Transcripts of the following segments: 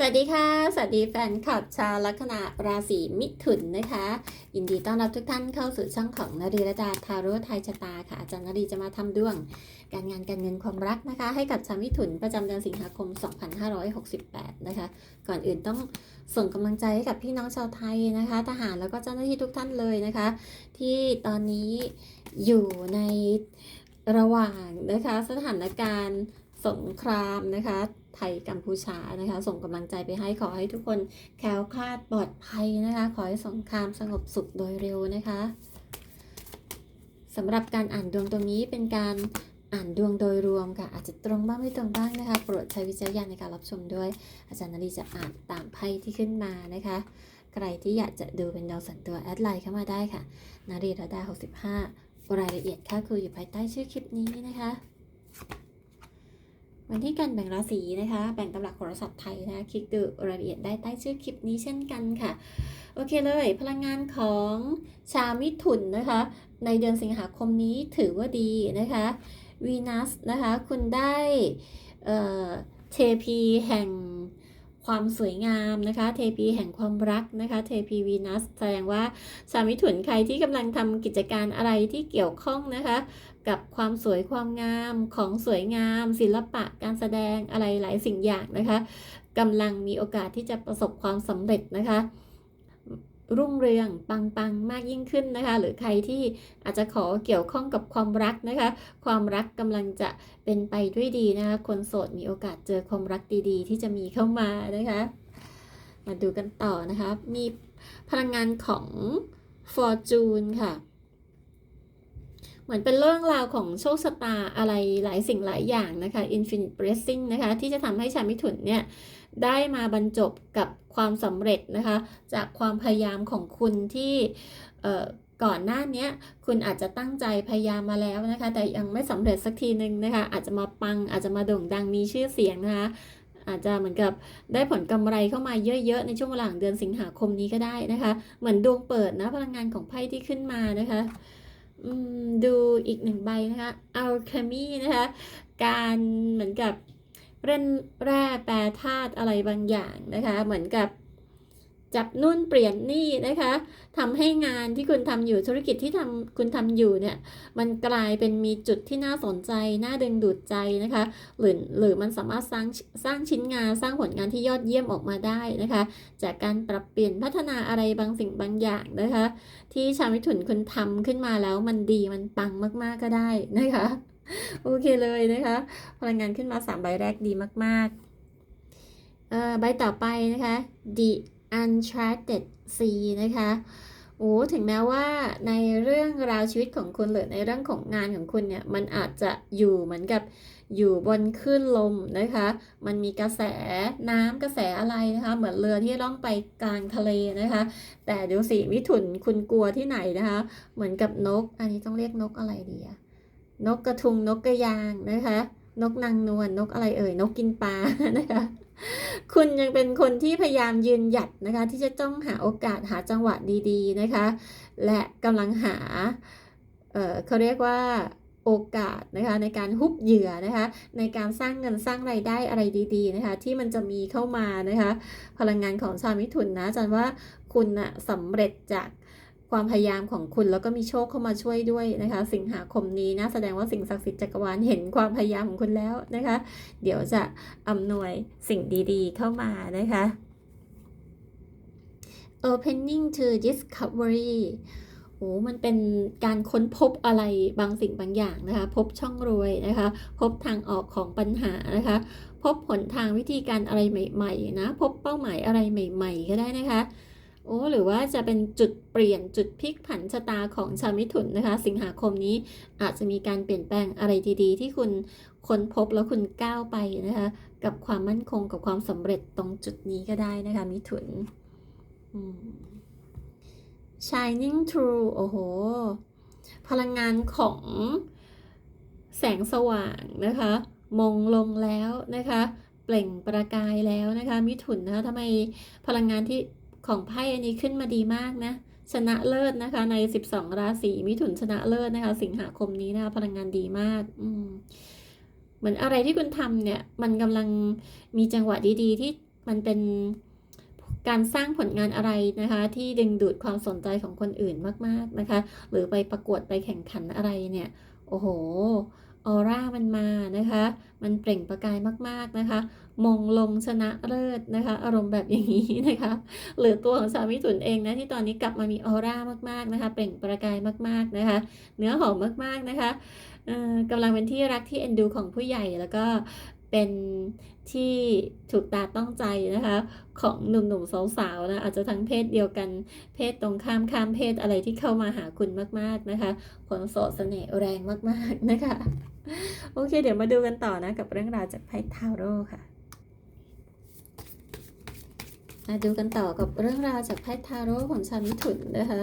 สวัสดีค่ะ สวัสดีแฟนคลับชาวลัคนาราศีมิถุนนะคะ ยินดีต้อนรับทุกท่านเข้าสู่ช่องของนรีรดาทาร่ไทยชะตาค่ะ อาจารย์นรีจะมาทำดวง การงานการเงินความรักนะคะ ให้กับชาวมิถุนประจำเดือนสิงหาคม 2568 นะคะ ก่อนอื่นต้องส่งกำลังใจให้กับพี่น้องชาวไทยนะคะ ทหารแล้วก็เจ้าหน้าที่ทุกท่านเลยนะคะ ที่ตอนนี้อยู่ในระหว่างนะคะสถานการณ์ สงครามนะคะ ไทยกัมพูชานะคะ ส่งกำลังใจไปให้ขอให้ทุกคนแคล้วคลาดปลอดภัยนะคะ ขอให้สงครามสงบสุขโดยเร็วนะคะสำหรับการอ่านดวงตรงนี้เป็นการอ่านดวงโดยรวมค่ะ อาจจะตรงบ้างไม่ตรงบ้างนะคะ โปรดใช้วิจารณญาณในการรับชมด้วย อาจารย์นรีจะอ่านตามไพ่ที่ขึ้นมานะคะ ใครที่อยากจะดูเป็นดาวสันตัวแอดไลน์เข้ามาได้ค่ะ นารีรดา 65 รายละเอียดค่าคืออยู่ภายใต้ชื่อคลิปนี้นะคะ วันที่การแบ่งราศีนะคะ แบ่งตำราโหราศาสตร์ไทยนะคะคลิกดูรายละเอียดได้ใต้ชื่อคลิปนี้เช่นกันค่ะ โอเคเลย พลังงานของชาวมิถุนนะคะ ในเดือนสิงหาคมนี้ถือว่าดีนะคะวีนัสนะคะ คุณได้เอ่อเทพีแห่งความสวยงามนะคะ เทพีแห่งความรักนะคะ เทพีวีนัสแสดงว่าชาวมิถุนใครที่กำลังทำกิจการอะไรที่เกี่ยวข้องนะคะ กับความสวยความงามของสวยงาม ศิลปะการแสดงอะไรหลายสิ่งอย่างนะคะกำลังมีโอกาสที่จะประสบความสำเร็จนะคะ รุ่งเรืองปังๆมากยิ่งขึ้นนะคะ หรือใครที่อาจจะขอเกี่ยวข้องกับความรักนะคะ ความรักกำลังจะเป็นไปด้วยดีนะคะ คนโสดมีโอกาสเจอความรักดีๆ ที่จะมีเข้ามานะคะ มาดูกันต่อนะคะ มีพลังงานของ Fortune ค่ะ เหมือนเป็นเรื่องราวของโชคชะตาอะไรหลายสิ่งหลายอย่างนะคะ Infinite Blessing นะคะ ที่จะทำให้ชาวมิถุนเนี่ยได้มาบรรจบกับความสำเร็จนะคะ จากความพยายามของคุณที่ก่อนหน้านี้คุณอาจจะตั้งใจพยายามมาแล้วนะคะ แต่ยังไม่สำเร็จสักทีหนึ่งนะคะ อาจจะมาปังอาจจะมาโด่งดังมีชื่อเสียงนะคะอาจจะเหมือนกับได้ผลกำไรเข้ามาเยอะๆ ในช่วงเวลาของเดือนสิงหาคมนี้ก็ได้นะคะ เหมือนดวงเปิดนะพลังงานของไพ่ที่ขึ้นมานะคะ ดูอีกหนึ่งใบนะคะ alchemy นะคะ การเหมือนกับเร่นแร่แปรธาตุอะไรบางอย่างนะคะ เหมือนกับ จับนุ่นเปลี่ยนนี่นะคะทำให้งานที่คุณทำอยู่ธุรกิจที่ทำคุณทำอยู่เนี่ย มันกลายเป็นมีจุดที่น่าสนใจ น่าดึงดูดใจนะคะ หรือหรือมันสามารถสร้างสร้างชิ้นงานสร้างผลงานที่ยอดเยี่ยมออกมาได้นะคะ จากการปรับเปลี่ยนพัฒนาอะไรบางสิ่งบางอย่างนะคะ ที่ชาวมิถุนคุณทำขึ้นมาแล้วมันดีมันปังมาก ๆก็ได้นะคะโอเคเลยนะคะ พลังงานขึ้นมา3ใบแรกดีมากๆเอ่อใบต่อไปนะคะ The Uncharted Sea นะคะ โอ้ ถึงแม้ว่าในเรื่องราวชีวิตของคุณหรือในเรื่องของงานของคุณเนี่ย มันอาจจะอยู่เหมือนกับอยู่บนคลื่นลมนะคะ มันมีกระแสน้ำกระแสอะไรนะคะ เหมือนเรือที่ล่องไปกลางทะเลนะคะ แต่เดี๋ยวสิมิถุนคุณกลัวที่ไหนนะคะ เหมือนกับนก อันนี้ต้องเรียกนกอะไรดีอะนกกระทุงนกกระยางนะคะ นกนางนวลนกอะไรเอ่ย นกกินปลานะคะ คุณยังเป็นคนที่พยายามยืนหยัดนะคะ ที่จะต้องหาโอกาสหาจังหวะดีๆนะคะ และกำลังหาเเขาเรียกว่าโอกาสนะคะในการฮุบเหยื่อนะคะ ในการสร้างเงินสร้างไรายได้อะไรดีๆนะคะ ที่มันจะมีเข้ามานะคะ พลังงานของชาวมิถุนนะอาจันว่าคุณนะสำเร็จจาก ความพยายามของคุณแล้วก็มีโชคเข้ามาช่วยด้วยนะคะ สิงหาคมนี้นะแสดงว่าสิ่งศักดิ์สิทธิ์จักรวาลเห็นความพยายามของคุณแล้วนะคะ เดี๋ยวจะอำนวยสิ่งดีๆเข้ามานะคะ opening to discovery โอ้มันเป็นการค้นพบอะไรบางสิ่งบางอย่างนะคะ พบช่องรวยนะคะ พบทางออกของปัญหานะคะ พบผลทางวิธีการอะไรใหม่ ๆ นะ พบเป้าหมายอะไรใหม่ ๆ ก็ได้นะคะ โอ้หรือว่าจะเป็นจุดเปลี่ยนจุดพลิกผันชะตาของชาวมิถุนนะคะ สิงหาคมนี้อาจจะมีการเปลี่ยนแปลงอะไรดีๆ ที่คุณค้นพบแล้วคุณก้าวไปนะคะ กับความมั่นคงกับความสำเร็จตรงจุดนี้ก็ได้นะคะ มิถุน shining through โอ้โห พลังงานของแสงสว่างนะคะ มงลงแล้วนะคะ เปล่งประกายแล้วนะคะ มิถุนนะคะทำไมพลังงานที่ ของไพ่อันนี้ขึ้นมาดีมากนะ ชนะเลิศนะคะ ใน 12 ราศีมิถุนชนะเลิศนะคะ สิงหาคมนี้นะคะพลังงานดีมาก อืมเหมือนอะไรที่คุณทำเนี่ย มันกำลังมีจังหวะดีๆ ที่มันเป็นการสร้างผลงานอะไรนะคะ ที่ดึงดูดความสนใจของคนอื่นมากๆนะคะ หรือไปประกวดไปแข่งขันอะไรเนี่ย โอ้โห ออร่ามันมานะคะ มันเปล่งประกายมากๆนะคะ มงลงชนะเลิศนะคะ อารมณ์แบบอย่างนี้นะคะ หรือตัวของสามิถุนเองนะที่ตอนนี้กลับมามีออร่ามากๆนะคะ เปล่งประกายมากๆนะคะ เนื้อหอมมากๆนะคะกำลังเป็นที่รักที่เอ็นดูของผู้ใหญ่แล้วก็เป็นที่ถูกตาต้องใจนะคะ ของหนุ่มๆสาวๆนะอาจจะทั้งเพศเดียวกันเพศตรงข้ามข้ามเพศอะไรที่เข้ามาหาคุณมากๆนะคะคนโสดเสน่ห์แรงมากๆนะคะ โอเค เดี๋ยวมาดูกันต่อนะกับเรื่องราวจากไพ่ทาโร่ค่ะมาดูกันต่อกับเรื่องราวจากไพ่ทาโร่ของชาวมิถุนนะคะ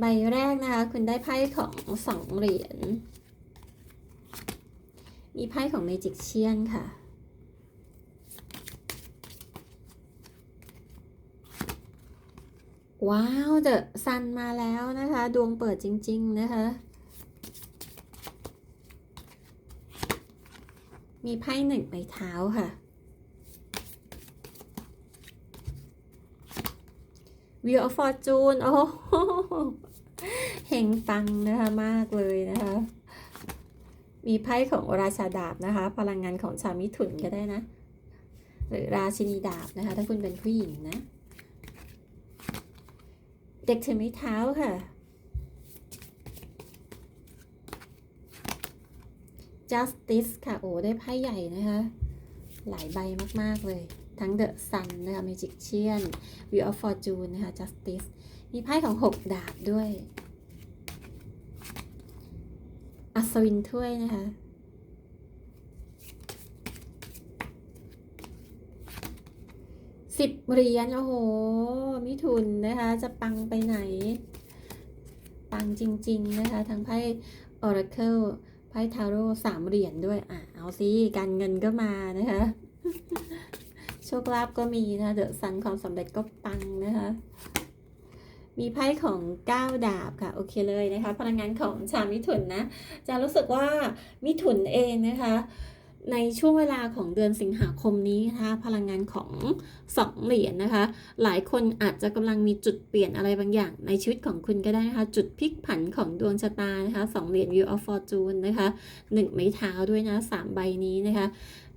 ใบแรกนะคะ คุณได้ไพ่ของสองเหรียญ มีไพ่ของเมจิกเชียนค่ะ ว้าว เดอะซันมาแล้วนะคะ ดวงเปิดจริง ๆ นะคะ มีไพ่หนึ่งใบเท้าค่ะ Wheel of Fortune โอ้โหเฮงปังนะคะมากเลยนะคะ มีไพ่ของราชาดาบนะคะ พลังงานของชาวมิถุนก็ได้นะ หรือราชินีดาบนะคะ ถ้าคุณเป็นผู้หญิงนะ เด็กถือไม้เท้าค่ะ justice ค่ะ โอ้ ได้ไพ่ใหญ่นะคะ หลายใบมาก ๆ เลย ทั้ง The Sun นะคะ Magician Wheel of Fortune นะคะ Justice มีไพ่ของ 6 ดาบด้วย อัศวินถ้วยนะคะสิบเหรียญโอ้โห มิถุนนะคะ จะปังไปไหน ปังจริง ๆ นะคะ ทั้งไพ่ Oracle ไพ่ทาโร่สามเหรียญด้วย อะ เอาสิ การเงินก็มานะคะ โชคลาภก็มีนะเดอะซันความสำเร็จก็ปังนะคะ มีไพ่ของ9ดาบค่ะ โอเคเลยนะคะ พลังงานของชาวมิถุนนะ จะรู้สึกว่ามิถุนเองนะคะ ในช่วงเวลาของเดือนสิงหาคมนี้นะคะพลังงานของสองเหรียญนะคะ หลายคนอาจจะกำลังมีจุดเปลี่ยนอะไรบางอย่าง ในชีวิตของคุณก็ได้นะคะ จุดพลิกผันของดวงชะตานะคะสองเหรียญ View of Fortune นะคะหนึ่งไม้เท้าด้วยนะสามใบนี้นะคะ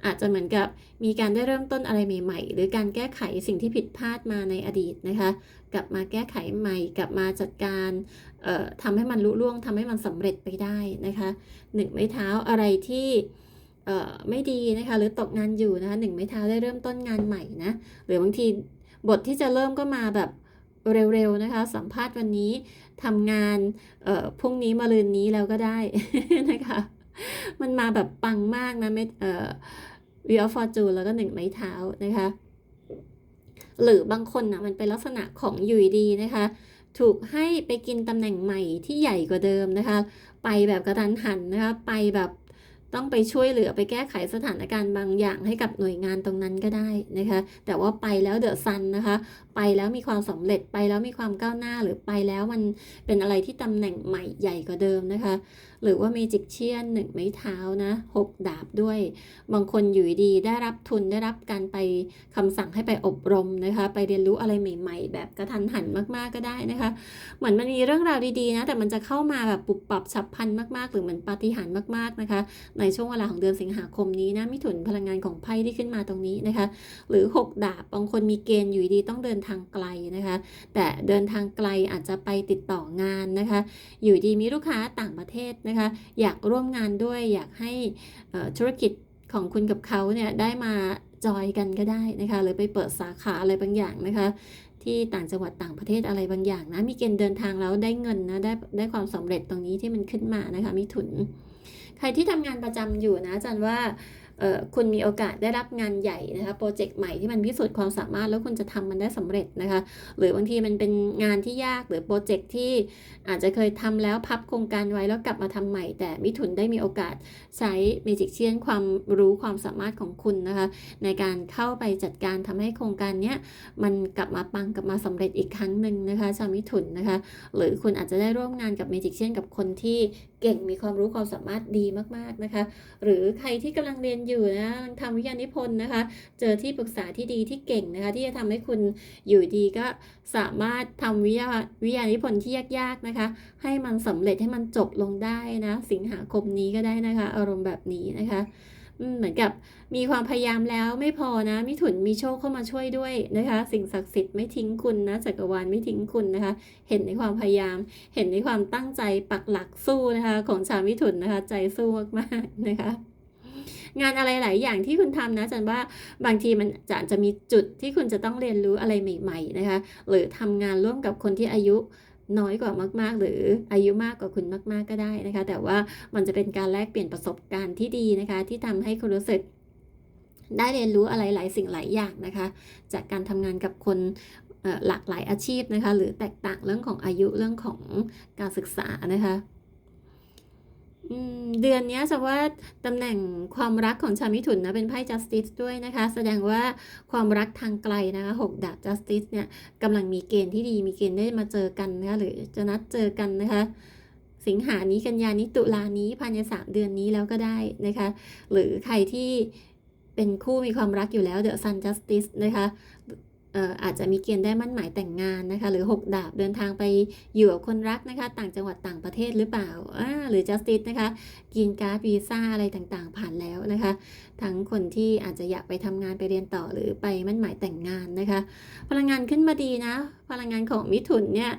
อาจจะเหมือนกับมีการได้เริ่มต้นอะไรใหม่ ๆ หรือการแก้ไขสิ่งที่ผิดพลาดมาในอดีตนะคะ กลับมาแก้ไขใหม่ กลับมาจัดการเอ่อทำให้มันลุล่วงทำให้มันสำเร็จไปได้นะคะหนึ่งไม้เท้าอะไรที่ ไม่ดีนะคะ หรือตกงานอยู่นะคะหนึ่งไม้เท้าได้เริ่มต้นงานใหม่นะหรือบางทีบทที่จะเริ่มก็มาแบบเร็วๆนะคะ สัมภาษณ์วันนี้ทำงานเอ่อพรุ่งนี้มาลืนนี้แล้วก็ได้นะคะ มันมาแบบปังมากนะไม่เอ่อ Wheel of Fortune แล้วก็หนึ่งไม้เท้านะคะ หรือบางคนนะมันเป็นลักษณะของอยู่ดีนะคะ ถูกให้ไปกินตำแหน่งใหม่ที่ใหญ่กว่าเดิมนะคะ ไปแบบกระทันหันนะคะ ไปแบบ ต้องไปช่วยเหลือไปแก้ไขสถานการณ์บางอย่างให้กับหน่วยงานตรงนั้นก็ได้นะคะ แต่ว่าไปแล้วเดอะซันนะคะ ไปแล้วมีความสำเร็จไปแล้วมีความก้าวหน้าหรือไปแล้วมันเป็นอะไรที่ตำแหน่งใหม่ใหญ่กว่าเดิมนะคะ หรือว่าเมจิกเชียนหนึ่งไม้เท้านะหกดาบด้วย บางคนอยู่ดีได้รับทุนได้รับการไปคำสั่งให้ไปอบรมนะคะ ไปเรียนรู้อะไรใหม่ ๆ แบบกระทันหันมากๆก็ได้นะคะ เหมือนมันมีเรื่องราวดีๆนะแต่มันจะเข้ามาแบบปุบปับฉับพลันมากๆ หรือเหมือนปาฏิหาริย์มากๆนะคะในช่วงเวลาของเดือนสิงหาคมนี้นะมิถุนพลังงานของไพ่ที่ขึ้นมาตรงนี้นะคะ หรือ 6 ดาบบางคนมีเกณฑ์อยู่ดีต้องเดินทางไกลนะคะ แต่เดินทางไกลอาจจะไปติดต่องานนะคะ อยู่ดีมีลูกค้าต่างประเทศนะคะ อยากร่วมงานด้วยอยากให้ธุรกิจของคุณกับเขาเนี่ยได้มาจอยกันก็ได้นะคะหรือไปเปิดสาขาอะไรบางอย่างนะคะที่ต่างจังหวัดต่างประเทศอะไรบางอย่างนะมีเกณฑ์เดินทางแล้วได้เงินนะได้ได้ความสำเร็จตรงนี้ที่มันขึ้นมานะคะมิถุน ใครที่ทำงานประจำอยู่นะอาจารย์ว่า คุณมีโอกาสได้รับงานใหญ่นะคะโปรเจกต์ใหม่ที่มันพิสูจน์ความสามารถแล้วคุณจะทำมันได้สำเร็จนะคะ หรือบางทีมันเป็นงานที่ยากหรือโปรเจกต์ที่อาจจะเคยทำแล้วพับโครงการไว้แล้วกลับมาทำใหม่ แต่มิถุนได้มีโอกาสใช้เมจิกเชียนความรู้ความสามารถของคุณนะคะ ในการเข้าไปจัดการทำให้โครงการเนี้ยมันกลับมาปังกลับมาสำเร็จอีกครั้งหนึ่งนะคะชาวมิถุนนะคะ หรือคุณอาจจะได้ร่วมงานกับเมจิกเชียนกับคนที่เก่งมีความรู้ความสามารถดีมากๆนะคะ หรือใครที่กำลังเรียนอยู่นะกำลังทำวิทยานิพนธ์นะคะ เจอที่ปรึกษาที่ดีที่เก่งนะคะ ที่จะทำให้คุณอยู่ดีก็สามารถทำวิทยาวิทยานิพนธ์ที่ยากๆนะคะ ให้มันสำเร็จให้มันจบลงได้นะ สิงหาคมนี้ก็ได้นะคะ อารมณ์แบบนี้นะคะเหมือนกับมีความพยายามแล้วไม่พอนะมิถุนมีโชคเข้ามาช่วยด้วยนะคะ สิ่งศักดิ์สิทธิ์ไม่ทิ้งคุณนะจักรวาลไม่ทิ้งคุณนะคะ เห็นในความพยายาม เห็นในความตั้งใจปักหลักสู้นะคะ ของชาวมิถุนนะคะ ใจสู้มากๆนะคะ งานอะไรหลายอย่างที่คุณทำนะจันว่าบางทีมันจะจะมีจุดที่คุณจะต้องเรียนรู้อะไรใหม่ๆนะคะหรือทำงานร่วมกับคนที่อายุน้อยกว่ามาก ๆ หรืออายุมากกว่าคุณมาก ๆ ก็ได้นะคะ แต่ว่ามันจะเป็นการแลกเปลี่ยนประสบการณ์ที่ดีนะคะ ที่ทำให้คุณรู้สึกได้เรียนรู้อะไรหลายสิ่งหลายอย่างนะคะ จากการทำงานกับคนหลากหลายอาชีพนะคะ หรือแตกต่างเรื่องของอายุเรื่องของการศึกษานะคะ เดือนนี้จะว่าตำแหน่งความรักของชาวมิถุนนะเป็นไพ่ justice ด้วยนะคะ แสดงว่าความรักทางไกลนะคะหกดาบ justice เนี่ยกำลังมีเกณฑ์ที่ดีมีเกณฑ์ได้มาเจอกันนะคะหรือจะนัดเจอกันนะคะ สิงหานี้กันยานี้ตุลานี้ภายในสามเดือนนี้แล้วก็ได้นะคะ หรือใครที่เป็นคู่มีความรักอยู่แล้ว The Sun Justice นะคะ อาจจะมีเกณฑ์ได้มั่นหมายแต่งงานนะคะ หรือ 6 ดาบเดินทางไปอยู่กับคนรักนะคะ ต่างจังหวัดต่างประเทศหรือเปล่าหรือจัสติสนะคะ กินการ์ดวีซ่าอะไรต่างๆ ผ่านแล้วนะคะ ทั้งคนที่อาจจะอยากไปทำงานไปเรียนต่อหรือไปมั่นหมายแต่งงานนะคะ พลังงานขึ้นมาดีนะ พลังงานของมิถุนเนี่ย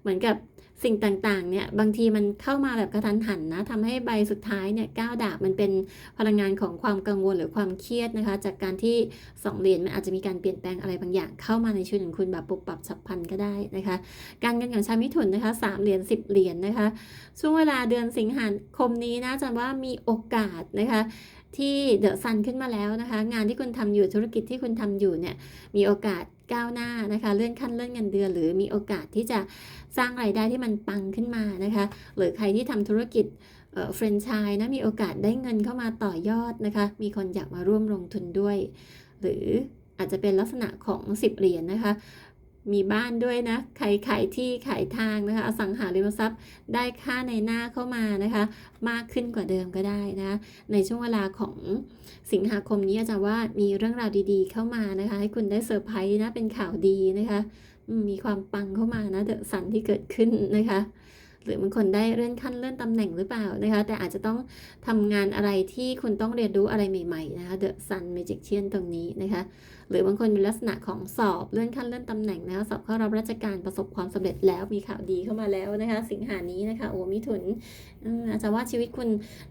เหมือนกับ สิ่งต่างๆ เนี่ยบางทีมันเข้ามาแบบกระทันหันนะทำให้ใบสุดท้ายเนี่ยก้าวดาบมันเป็นพลังงานของความกังวลหรือความเครียดนะคะ จากการที่สองเหรียญมันอาจจะมีการเปลี่ยนแปลงอะไรบางอย่างเข้ามาในชีวิตของคุณแบบปุบปับฉับพลันก็ได้นะคะ การเงินของชาวมิถุนนะคะสามเหรียญสิบเหรียญนะคะ ช่วงเวลาเดือนสิงหาคมนี้นะจันว่ามีโอกาสนะคะ ที่เดอะซันขึ้นมาแล้วนะคะ งานที่คุณทำอยู่ธุรกิจที่คุณทำอยู่เนี่ยมีโอกาสก้าวหน้านะคะเลื่อนขั้นเลื่อนเงินเดือน หรือมีโอกาสที่จะสร้างรายได้ที่มันปังขึ้นมานะคะหรือใครที่ทำธุรกิจเอ่อแฟรนไชส์นะมีโอกาสได้เงินเข้ามาต่อยอดนะคะ มีคนอยากมาร่วมลงทุนด้วย หรืออาจจะเป็นลักษณะของ 10 เหรียญนะคะ มีบ้านด้วยนะขายขายที่ขายทางนะคะ อสังหาริมทรัพย์ได้ค่าในหน้าเข้ามานะคะ มากขึ้นกว่าเดิมก็ได้นะ ในช่วงเวลาของสิงหาคมนี้อาจารย์ว่ามีเรื่องราวดีๆเข้ามานะคะ ให้คุณได้เซอร์ไพรส์นะเป็นข่าวดีนะคะ มีความปังเข้ามานะเดอะสันที่เกิดขึ้นนะคะ รือบางคนได้เลื่อนขั้นเลื่อนตำแหน่งหรือเปล่านะคะ แต่อาจจะต้องทำงานอะไรที่คุณต้องเรียนรู้อะไรใหม่ๆนะคะเดอะซันเมจิกเชียนตรงนี้นะคะ หรือบางคนเป็นลักษณะของสอบเลื่อนขั้นเลื่อนตำแหน่งนะคะสอบเข้ารับราชการประสบความสำเร็จแล้วมีข่าวดีเข้ามาแล้วนะคะ สิงหานี้นะคะโอ้มิถุนอาจจะว่าชีวิตคุณ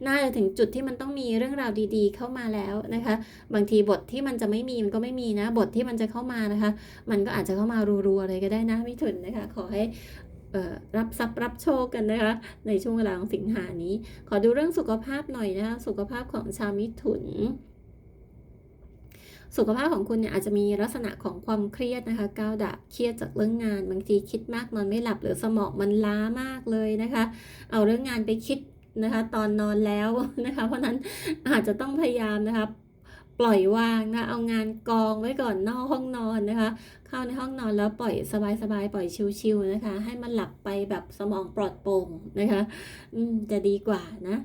น่าจะถึงจุดที่มันต้องมีเรื่องราวดีๆ เข้ามาแล้วนะคะ บางทีบทที่มันจะไม่มีมันก็ไม่มีนะบทที่มันจะเข้ามานะคะ มันก็อาจจะเข้ามารัวๆเลยก็ได้นะมิถุนนะคะ ขอให้ รับทรัพย์รับโชคกันนะคะ ในช่วงเวลาของสิงหานี้ ขอดูเรื่องสุขภาพหน่อยนะคะ สุขภาพของชาวมิถุนสุขภาพของคุณเนี่ยอาจจะมีลักษณะของความเครียดนะคะก้าวดาบเครียดจากเรื่องงานบางทีคิดมากนอนไม่หลับหรือสมองมันล้ามากเลยนะคะ เอาเรื่องงานไปคิดนะคะ ตอนนอนแล้วนะคะ เพราะนั้นอาจจะต้องพยายามนะคะ ปล่อยวางนะเอางานกองไว้ก่อนนอกห้องนอนนะคะ เข้าในห้องนอนแล้วปล่อยสบายๆปล่อยชิวๆนะคะ ให้มันหลับไปแบบสมองปลอดโปร่งนะคะอืมจะดีกว่านะ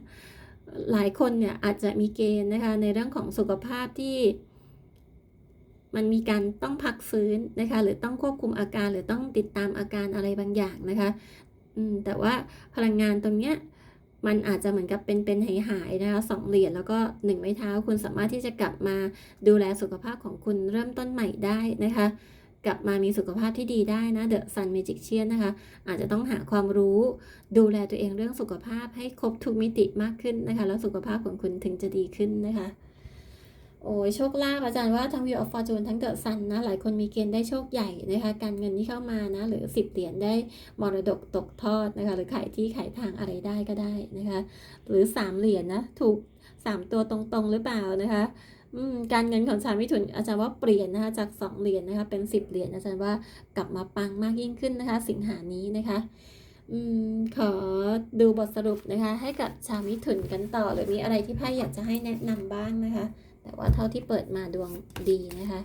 หลายคนเนี่ยอาจจะมีเกณฑ์นะคะในเรื่องของสุขภาพที่ มันมีการต้องพักฟื้นนะคะ หรือต้องควบคุมอาการหรือต้องติดตามอาการอะไรบางอย่างนะคะ อืมแต่ว่าพลังงานตรงเนี้ย มันอาจจะเหมือนกับเป็นเป็นหายหายๆนะคะสองเหรียญแล้วก็หนึ่งไม้เท้า คุณสามารถที่จะกลับมาดูแลสุขภาพของคุณเริ่มต้นใหม่ได้นะคะกลับมามีสุขภาพที่ดีได้นะเดอะซันเมจิกเชียนนะคะ อาจจะต้องหาความรู้ ดูแลตัวเองเรื่องสุขภาพให้ครบทุกมิติมากขึ้นนะคะ แล้วสุขภาพของคุณถึงจะดีขึ้นนะคะ โอ้ยโชคลาภอาจารย์ว่าทั้ง Wheel of Fortune ทั้ง The Sun นนะหลายคนมีเกณฑ์ได้โชคใหญ่นะคะการเงินที่เข้ามานะหรือ10เหรียญได้มรดกตกทอดนะคะหรือขายที่ขายทางอะไรได้ก็ได้นะคะหรือ3เหรียญนะถูก3ตัวตรงๆหรือเปล่านะคะอืมการเงินของชาวมิถุนอาจารย์ว่าเปลี่ยนนะคะจาก2เหรียญนะคะเป็น10เหรียญอาจารย์ว่ากลับมาปังมากยิ่งขึ้นนะคะ สิงหานี้นะคะ ขอดูบทสรุปนะคะ ให้กับชาวมิถุนกันต่อหรือมีอะไรที่ไพ่อยากจะให้แนะนำบ้างนะคะ แต่ว่าเท่าที่เปิดมาดวงดีนะคะ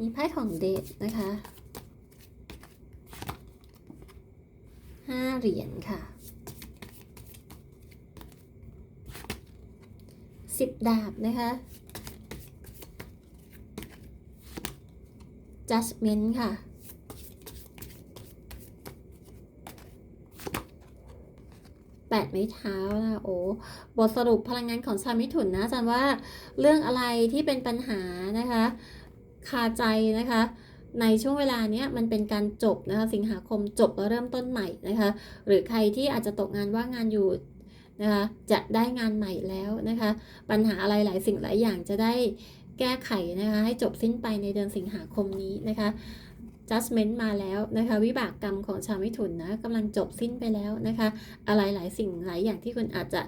มีไพ่ของเดทนะคะห้าเหรียญค่ะสิบดาบนะคะ judgment ค่ะ แปดไม้เท้านะโอ้บทสรุปพลังงานของชาวมิถุนนะอาจารย์ว่าเรื่องอะไรที่เป็นปัญหานะคะคาใจนะคะในช่วงเวลาเนี้ยมันเป็นการจบนะคะสิงหาคมจบแล้วเริ่มต้นใหม่นะคะหรือใครที่อาจจะตกงานว่างงานอยู่นะคะจะได้งานใหม่แล้วนะคะปัญหาอะไรหลายสิ่งหลายอย่างจะได้ แก้ไขนะคะให้จบสิ้นไปในเดือนสิงหาคมนี้นะคะ judgment มาแล้วนะคะวิบากกรรมของชาวมิถุนนะกำลังจบสิ้นไปแล้วนะคะ อะไรหลายสิ่งหลายอย่างที่คุณอาจจะ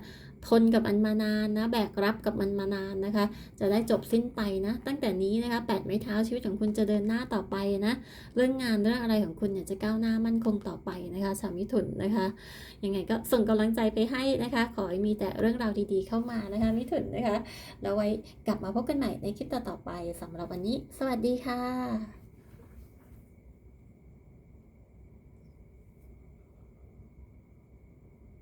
ทนกับมันมานานนะแบกรับกับมันมานานนะคะ จะได้จบสิ้นไปนะ ตั้งแต่นี้นะคะแปดไม้เท้าชีวิตของคุณจะเดินหน้าต่อไปนะเรื่องงานเรื่องอะไรของคุณเนี่ยจะก้าวหน้ามั่นคงต่อไปนะคะชาวมิถุนนะคะยังไงก็ส่งกำลังใจไปให้นะคะ ขอให้มีแต่เรื่องราวดีๆเข้ามานะคะมิถุนนะคะแล้วไว้กลับมาพบกันใหม่ในคลิปต่อๆไปสำหรับวันนี้ สวัสดีค่ะ